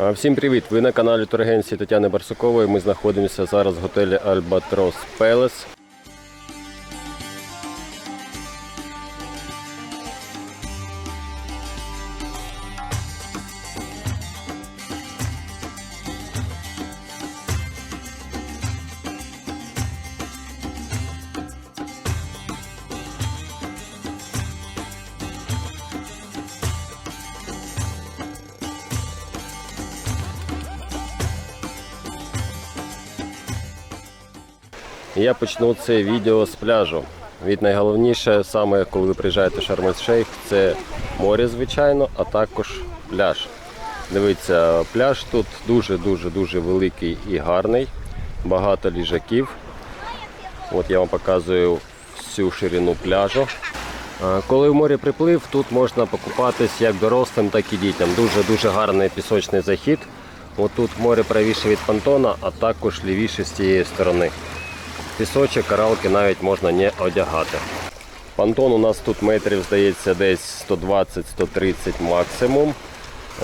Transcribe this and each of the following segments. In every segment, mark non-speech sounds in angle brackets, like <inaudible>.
Всім привіт! Ви на каналі Тургенції Тетяни Барсукової. Ми знаходимося зараз в готелі Альбатрос Пелес. Я почну це відео з пляжу. Від найголовніше, саме коли ви приїжджаєте в Шарм-ель-Шейх, це море, звичайно, а також пляж. Дивіться, пляж тут дуже-дуже дуже великий і гарний, багато ліжаків. От я вам показую всю ширину пляжу. Коли в море приплив, тут можна покупатись як дорослим, так і дітям. Дуже-дуже гарний пісочний захід. От тут море правіше від понтона, а також лівіше з цієї сторони. Пісочок, каралки навіть можна не одягати. Пантон у нас тут метрів, здається, десь 120-130 максимум.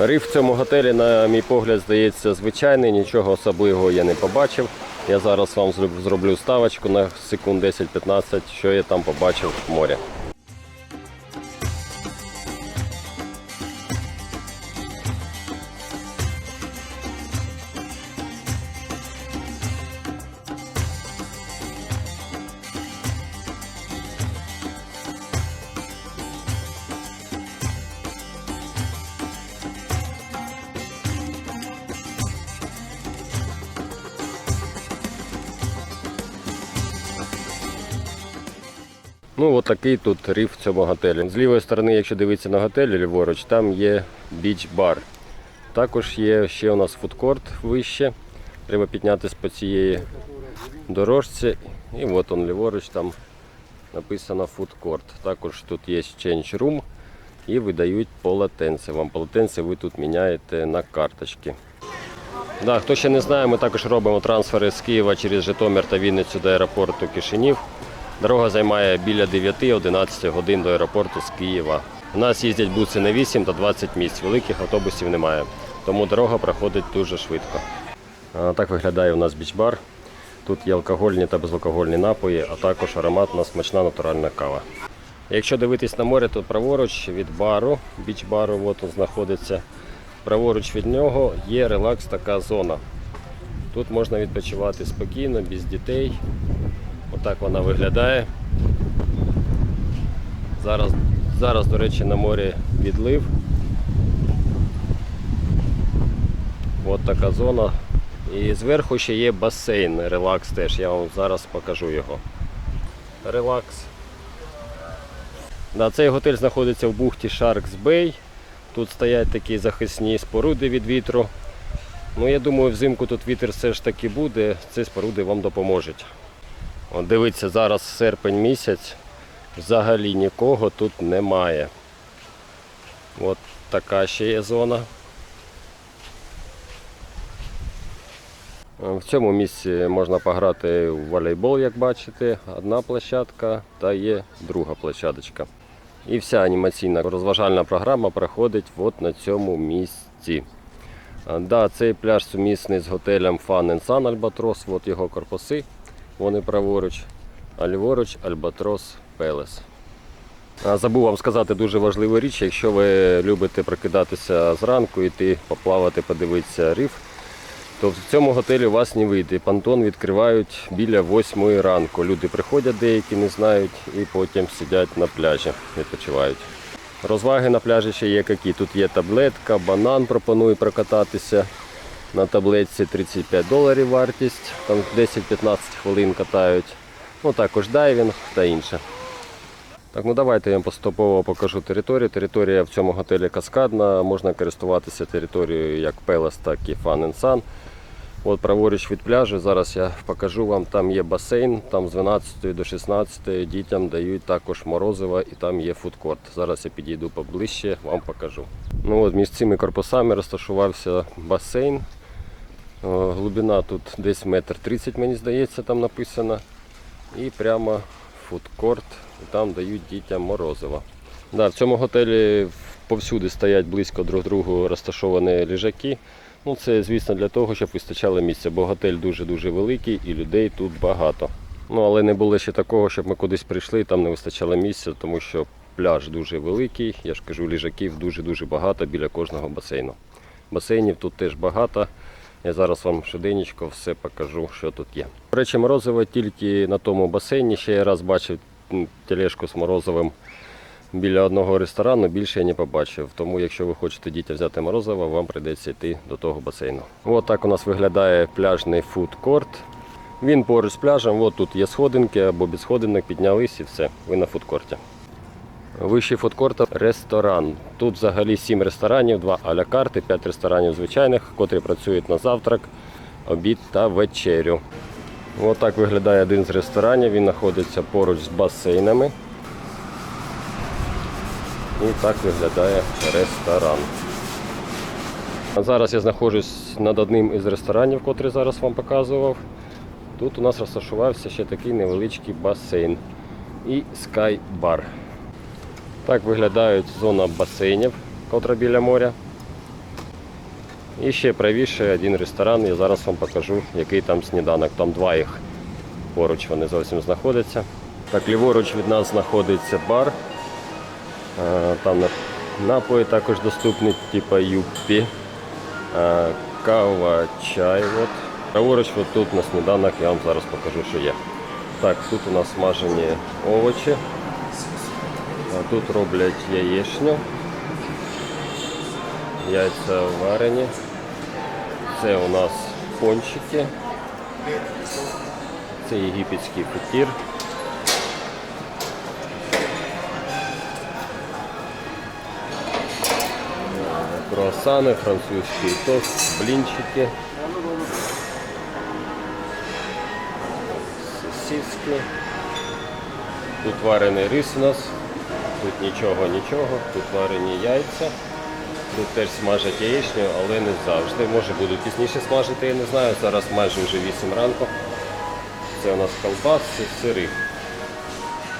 Риф в цьому готелі, на мій погляд, здається, звичайний, нічого особливого я не побачив. Я зараз вам зроблю ставочку на секунд 10-15, що я там побачив в морі. Такий тут риф в цьому готелі. З лівої сторони, якщо дивитися на готель ліворуч, там є біч-бар. Також є ще у нас фудкорт вище. Треба піднятися по цієї дорожці. І от он ліворуч там написано фудкорт. Також тут є change room і видають полотенце. Вам полотенце ви тут міняєте на карточки. Да, хто ще не знає, ми також робимо трансфери з Києва через Житомир та Вінницю до аеропорту Кишинів. Дорога займає біля 9-11 годин до аеропорту з Києва. У нас їздять буси на 8 та 20 місць. Великих автобусів немає, тому дорога проходить дуже швидко. Так виглядає у нас біч-бар. Тут є алкогольні та безалкогольні напої, а також ароматна смачна натуральна кава. Якщо дивитись на море, то праворуч від бару, біч-бару, от он знаходиться. Праворуч від нього є релакс така зона. Тут можна відпочивати спокійно, без дітей. Отак вона виглядає. Зараз, зараз, до речі, на морі відлив. От така зона. І зверху ще є басейн, релакс теж. Я вам зараз покажу його. Релакс. Да, цей готель знаходиться в бухті Sharks Bay. Тут стоять такі захисні споруди від вітру. Ну, я думаю, взимку тут вітер все ж таки буде, ці споруди вам допоможуть. От дивіться, зараз серпень місяць, взагалі нікого тут немає. От така ще є зона. Е, В цьому місці можна пограти в волейбол, як бачите, одна площадка та є друга площадочка. І вся анімаційна розважальна програма проходить от на цьому місці. Да, цей пляж сумісний з готелем Fun Sun Albatros, от його корпуси, вони праворуч, а ліворуч Albatros Palace. А, Забув вам сказати дуже важливу річ, якщо ви любите прокидатися зранку, йти поплавати, подивитися риф, то в цьому готелі у вас не вийде. Пантон відкривають біля 8 ранку. Люди приходять, деякі не знають, і потім сидять на пляжі, відпочивають. Розваги на пляжі ще є які. Тут є таблетка, банан пропонує прокататися. На таблетці 35 доларів вартість, там 10-15 хвилин катають. Ну також дайвінг та інше. Так, ну давайте я вам поступово покажу територію. Територія в цьому готелі каскадна, можна користуватися територією як Пелес, так і Fun Sun. От праворуч від пляжу, зараз я покажу вам, там є басейн, там з 12 до 16 дітям дають також морозиво і там є фудкорт. Зараз я підійду поближче, вам покажу. Ну от Між цими корпусами розташувався басейн. О, Глибина тут десь метр тридцять, мені здається, там написано. І прямо фудкорт, там дають дітям морозиво. Да, в цьому готелі повсюди стоять близько друг другу розташовані ліжаки. Ну, це, звісно, для того, щоб вистачало місця, бо готель дуже-дуже великий і людей тут багато. Ну, але не було ще такого, щоб ми кудись прийшли і там не вистачало місця, тому що пляж дуже великий. Я ж кажу, ліжаків дуже-дуже багато біля кожного басейну. Басейнів тут теж багато. Я зараз вам швиденько все покажу, що тут є. До речі, морозиво тільки на тому басейні. Ще я раз бачив тележку з морозивом біля одного ресторану, більше я не побачив. Тому, якщо ви хочете дітям взяти морозиво, вам прийдеться йти до того басейну. Ось так у нас виглядає пляжний фудкорт. Він поруч з пляжем, от тут є сходинки або без сходинок, піднялись і все. Ви на фудкорті. Вищий фудкорт ресторан. Тут взагалі 7 ресторанів, 2 а-ля карти, 5 ресторанів звичайних, котрі працюють на завтрак, обід та вечерю. Ось так виглядає один з ресторанів. Він знаходиться поруч з басейнами. І так виглядає ресторан. А зараз я знаходжусь над одним із ресторанів, котрий зараз вам показував. Тут у нас розташувався ще такий невеличкий басейн і скай-бар. Так виглядають зона басейнів, котра біля моря. І ще правіше один ресторан. Я зараз вам покажу, який там сніданок. Там два їх поруч вони зовсім знаходяться. Так, ліворуч від нас знаходиться бар. Е, Там напої також доступні, типу юппі. Е, Кава, чай. От. Праворуч от тут на сніданок я вам зараз покажу, що є. Так, тут у нас смажені овочі. А Тут роблять яєчню, яйця варені. Це у нас пончики. Це єгипетський футір. Е, Круасани, французький тост, блінчики. Сосиски. Тут варений рис у нас. Тут нічого, нічого, тут варені яйця. Тут теж смажать яєчню, але не завжди. Може будуть пізніше смажити, я не знаю. Зараз майже вже 8 ранку. Це у нас колбаси, сири.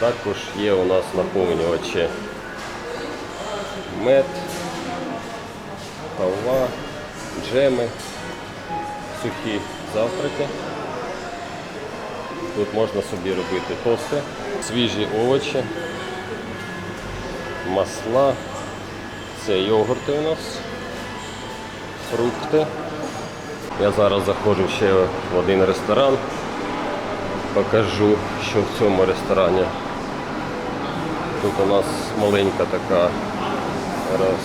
Також є у нас наповнювачі мед, халва, джеми, сухі завтраки. Тут можна собі робити тости, свіжі овочі, масла. Це йогурти у нас, фрукти. Я зараз заходжу ще в один ресторан. Покажу, що в цьому ресторані. Тут у нас маленька така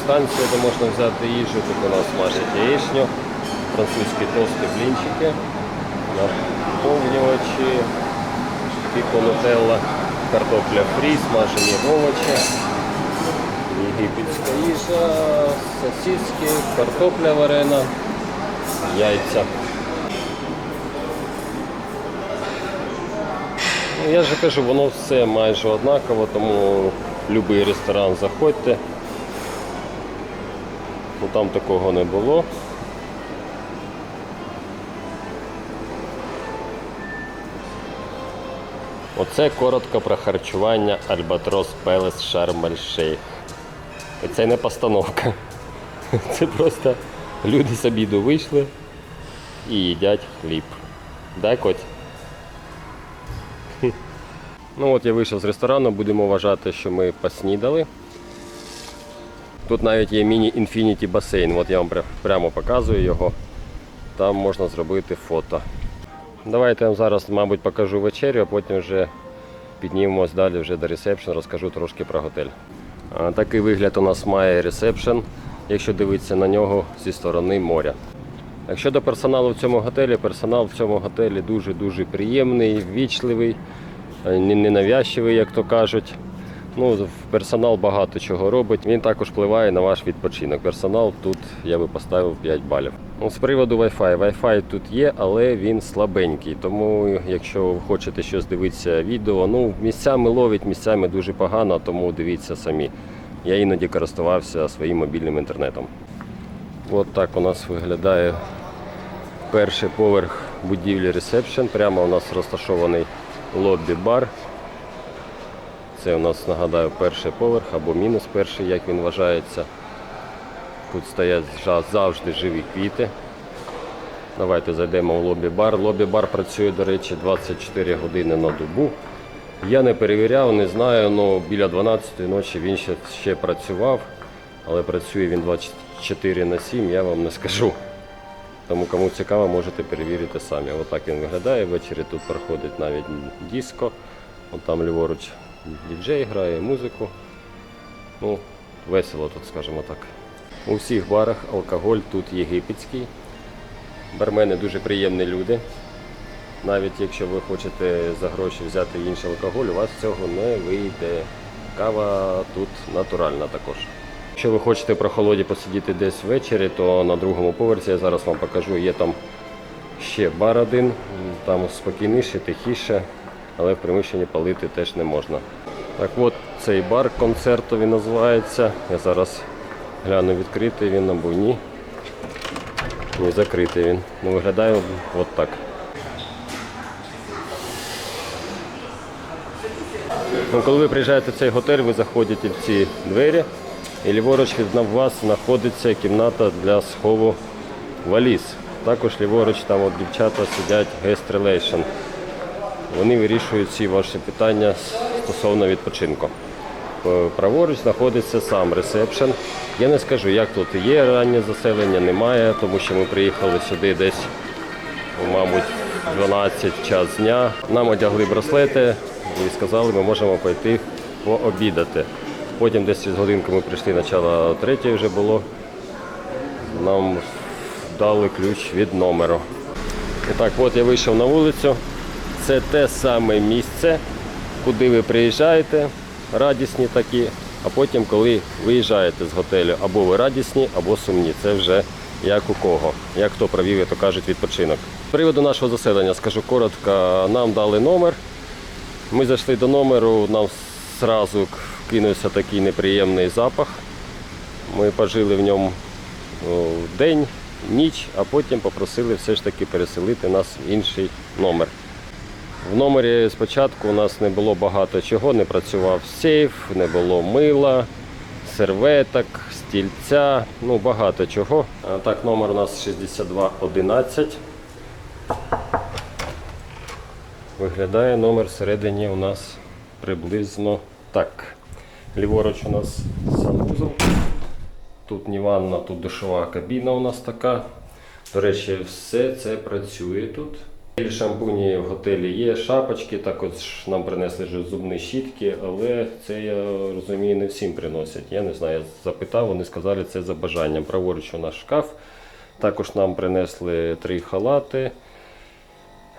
станція, де можна взяти їжу. Тут у нас смажать яєчню, французькі тости, блінчики, наповнювачі, піко нутелла, картопля фрі, смажені овочі. Єгипетська їжа, сосиски, картопля варена, яйця. Ну, я ж кажу, воно все майже однаково, тому будь-який ресторан заходьте. Ну, там такого не було. Оце коротко про харчування Альбатрос Пелес Шарм Шейх. І це не постановка. <laughs> Це просто люди з обіду вийшли і їдять хліб. Да, Коть? Ну от я вийшов з ресторану, будемо вважати, що ми поснідали. Тут навіть є міні-інфініті басейн. От я вам прямо показую його. Там можна зробити фото. Давайте я вам зараз, мабуть, покажу вечерю, а потім вже піднімемось далі вже до ресепшн, розкажу трошки про готель. Такий вигляд у нас має ресепшн, якщо дивитися на нього зі сторони моря. Якщо Щодо персоналу в цьому готелі, персонал в цьому готелі дуже-дуже приємний, ввічливий, не- ненавязчивий, як то кажуть. Ну, персонал багато чого робить. Він також впливає на ваш відпочинок. Персонал тут я би поставив 5 балів. Ну, з приводу Wi-Fi. Wi-Fi тут є, але він слабенький. Тому, якщо ви хочете щось дивитися відео, ну місцями ловить, місцями дуже погано, тому дивіться самі. Я іноді користувався своїм мобільним інтернетом. От так у нас виглядає перший поверх будівлі ресепшн. Прямо у нас розташований лобі-бар. Це у нас, нагадаю, перший поверх або мінус перший, як він вважається. Тут стоять завжди живі квіти. Давайте зайдемо в лобі-бар. Лобі-бар працює, до речі, 24 години на добу. Я не перевіряв, не знаю, але біля 12 ночі він ще, ще працював, але працює він 24 на 7, я вам не скажу. Тому кому цікаво, можете перевірити самі. Отак він виглядає. Ввечері тут проходить навіть диско. От там ліворуч діджей грає музику. Ну, весело тут, скажімо так. У всіх барах алкоголь тут єгипетський. Бармени дуже приємні люди. Навіть якщо ви хочете за гроші взяти інший алкоголь, у вас цього не вийде. Кава тут натуральна також. Якщо ви хочете про холоді посидіти десь ввечері, то на другому поверсі я зараз вам покажу, є там ще бар один, там спокійніше, тихіше, але в приміщенні палити теж не можна. Так от цей бар концертовий називається. Я зараз гляну відкритий він або ні. Ні, закритий він. Ну, виглядає от так. Ну, коли ви приїжджаєте в цей готель, ви заходите в ці двері, і ліворуч від вас знаходиться кімната для схову валіз. Також ліворуч там от дівчата сидять relation. Вони вирішують всі ваші питання стосовно відпочинку. Е, Праворуч знаходиться сам ресепшн. Я не скажу, як тут є раннє заселення, немає, тому що ми приїхали сюди десь, мабуть, 12 час дня. Нам одягли браслети і сказали, ми можемо пойти пообідати. Потім десь через годинку ми прийшли, начало третьої вже було. Нам дали ключ від номеру. І так, от я вийшов на вулицю. Це те саме місце, куди ви приїжджаєте, радісні такі, а потім, коли виїжджаєте з готелю, або ви радісні, або сумні. Це вже як у кого, як хто провів, як то кажуть, відпочинок. З приводу нашого заселення скажу коротко, нам дали номер. Ми зайшли до номеру, нам одразу кинувся такий неприємний запах. Ми пожили в ньому день, ніч, а потім попросили все ж таки переселити нас в інший номер. В номері спочатку у нас не було багато чого, не працював сейф, не було мила, серветок, стільця, ну багато чого. Так, номер у нас 6211. Виглядає номер всередині у нас приблизно так. Ліворуч у нас санвузол. Тут не ванна, тут душова кабіна у нас така. До речі, все це працює тут. Шампуні в готелі є, шапочки, також нам принесли вже зубні щітки, але це я розумію, не всім приносять. Я не знаю, я запитав, вони сказали, це за бажанням. Праворуч у нас шкаф. Також нам принесли три халати,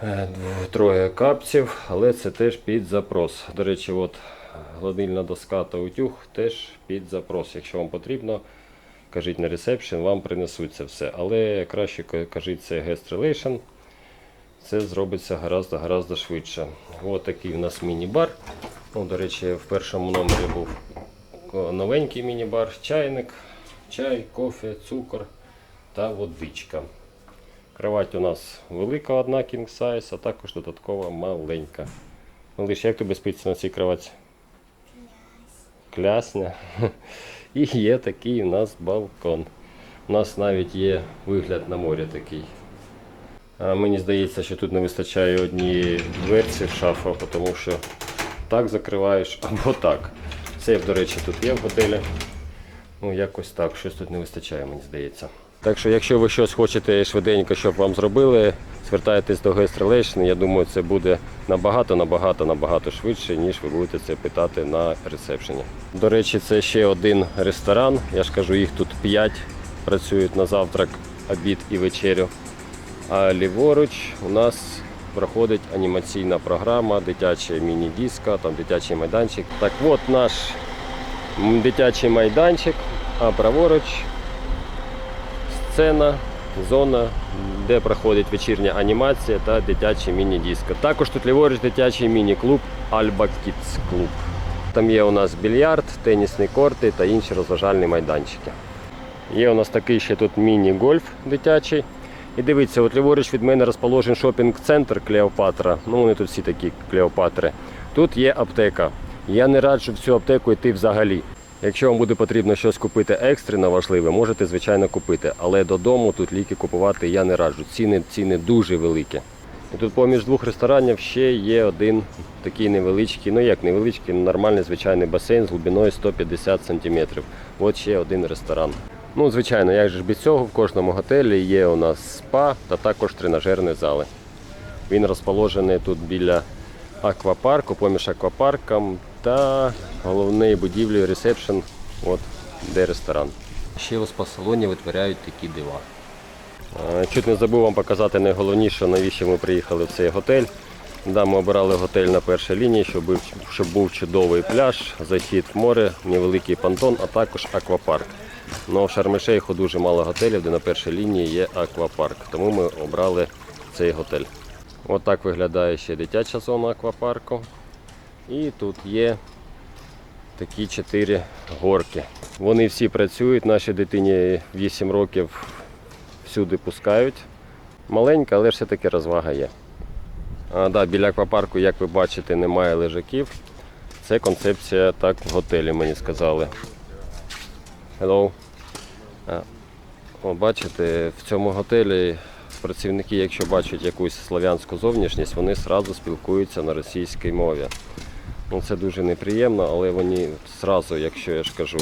е, троє капців, але це теж під запрос. До речі, от гладильна доска та утюг теж під запрос. Якщо вам потрібно, кажіть на ресепшн, вам принесуть це все. Але краще кажіть це guest relation. Це зробиться гораздо гораздо швидше. Ось такий у нас міні-бар. Ну, до речі, в першому номері був новенький міні-бар, чайник, чай, кофе, цукор та водичка. Кровать у нас велика одна king size, а також додаткова маленька. Малиш, як тобі спиться на цій кроваті? Клясня. <laughs> І є такий у нас балкон. У нас навіть є вигляд на море такий. Мені здається, що тут не вистачає однієї дверці в шафу, тому що так закриваєш <laughs> або так. Сейф, до речі, тут є в готелі. Ну, якось так, щось тут не вистачає, мені здається. Так що, якщо ви щось хочете швиденько, щоб вам зробили, звертайтесь до Relation. Я думаю, це буде набагато, набагато, набагато швидше, ніж ви будете це питати на ресепшені. До речі, це ще один ресторан. Я ж кажу, їх тут 5 працюють на завтрак, обід і вечерю. А ліворуч у нас проходить анімаційна програма, дитяче міні-диско, там дитячий майданчик. Так от наш дитячий майданчик, а праворуч сцена, зона, де проходить вечірня анімація та дитячий міні-диско. Також тут ліворуч дитячий міні-клуб Alba Kids Club. Там є у нас більярд, тенісні корти та інші розважальні майданчики. Є у нас такий ще тут міні-гольф дитячий. І дивіться, от ліворуч від мене розположений шопінг-центр Клеопатра. Ну, вони тут всі такі Клеопатри. Тут є аптека. Я не раджу в цю аптеку йти взагалі. Якщо вам буде потрібно щось купити екстрено важливе, можете звичайно купити, але додому тут ліки купувати я не раджу. Ціни, ціни дуже великі. І тут поміж двох ресторанів ще є один такий невеличкий, ну як невеличкий, нормальний звичайний басейн з глибиною 150 см. От ще один ресторан. Ну, звичайно, як же ж без цього, в кожному готелі є у нас спа та також тренажерні зали. Він розположений тут біля аквапарку, поміж аквапарком та головною будівлею ресепшн, от де ресторан. Ще у спа-салоні витворяють такі дива. Чуть не забув вам показати найголовніше, навіщо ми приїхали в цей готель. Да, ми обирали готель на першій лінії, щоб, щоб був чудовий пляж, захід в море, невеликий понтон, а також аквапарк. Ну, в Шарм-Шейху дуже мало готелів, де на першій лінії є аквапарк. Тому ми обрали цей готель. От виглядає ще дитяча зона аквапарку. І тут є такі чотири горки. Вони всі працюють, нашій дитині 8 років всюди пускають. Маленька, але все-таки розвага є. А, да, біля аквапарку, як ви бачите, немає лежаків. Це концепція так в готелі, мені сказали. Hello. О, бачите, в цьому готелі працівники, якщо бачать якусь слав'янську зовнішність, вони одразу спілкуються на російській мові. Ну, це дуже неприємно, але вони одразу, якщо я ж кажу,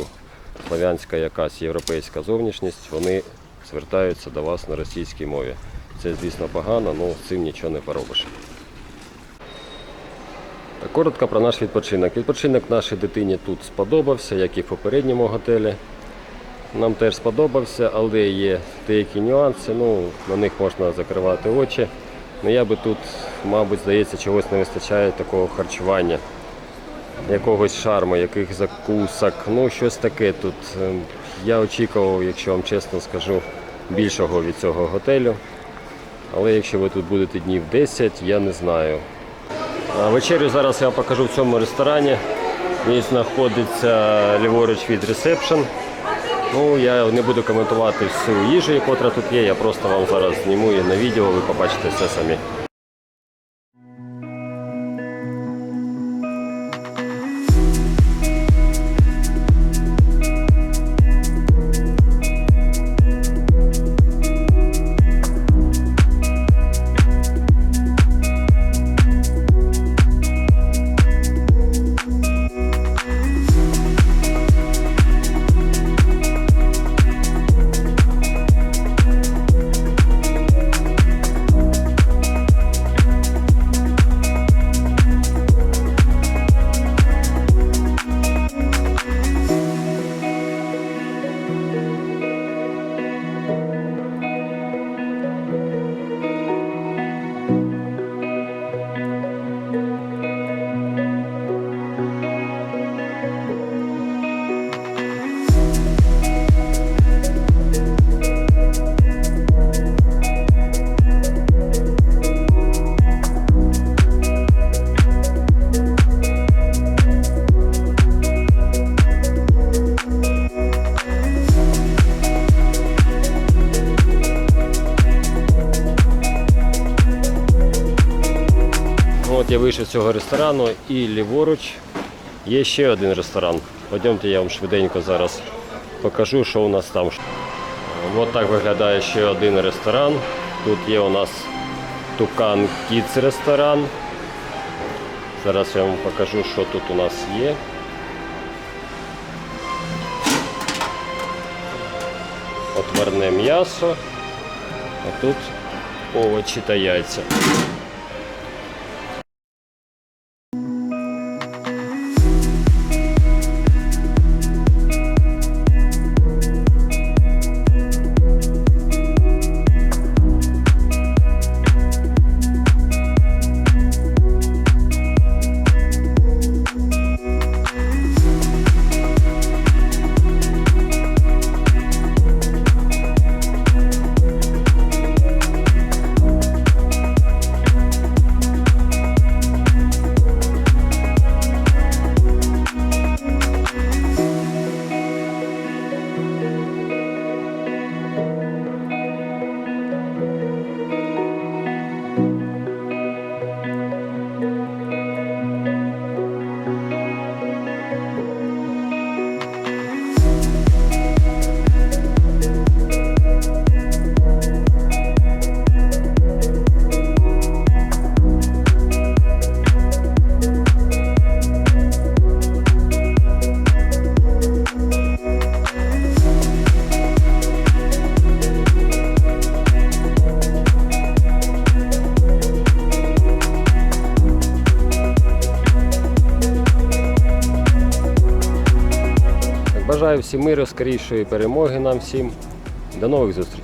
слав'янська якась європейська зовнішність, вони звертаються до вас на російській мові. Це, звісно, погано, але цим нічого не поробиш. Коротко про наш відпочинок. Відпочинок нашій дитині тут сподобався, як і в попередньому готелі. Нам теж сподобався, але є деякі нюанси, ну, на них можна закривати очі. Ну, я би тут, мабуть, здається, чогось не вистачає такого харчування, якогось шарму, яких закусок, ну щось таке тут. Ем, Я очікував, якщо вам чесно скажу, більшого від цього готелю. Але якщо ви тут будете днів 10, я не знаю. Вечерю зараз я покажу в цьому ресторані. Він знаходиться ліворуч від ресепшн. Ну, я не буду коментувати всю їжу, яка тут є. Я просто вам зараз зніму її на відео, ви побачите все самі. Цього ресторану і ліворуч є ще один ресторан. Пойдемте, я вам швиденько зараз покажу, що у нас там. От так виглядає ще один ресторан. Тут є у нас Тукан Kids ресторан. Зараз я вам покажу, що тут у нас є. Отварне м'ясо, а тут овочі та яйця. Миру, скорішої перемоги нам всім. До нових зустрічей!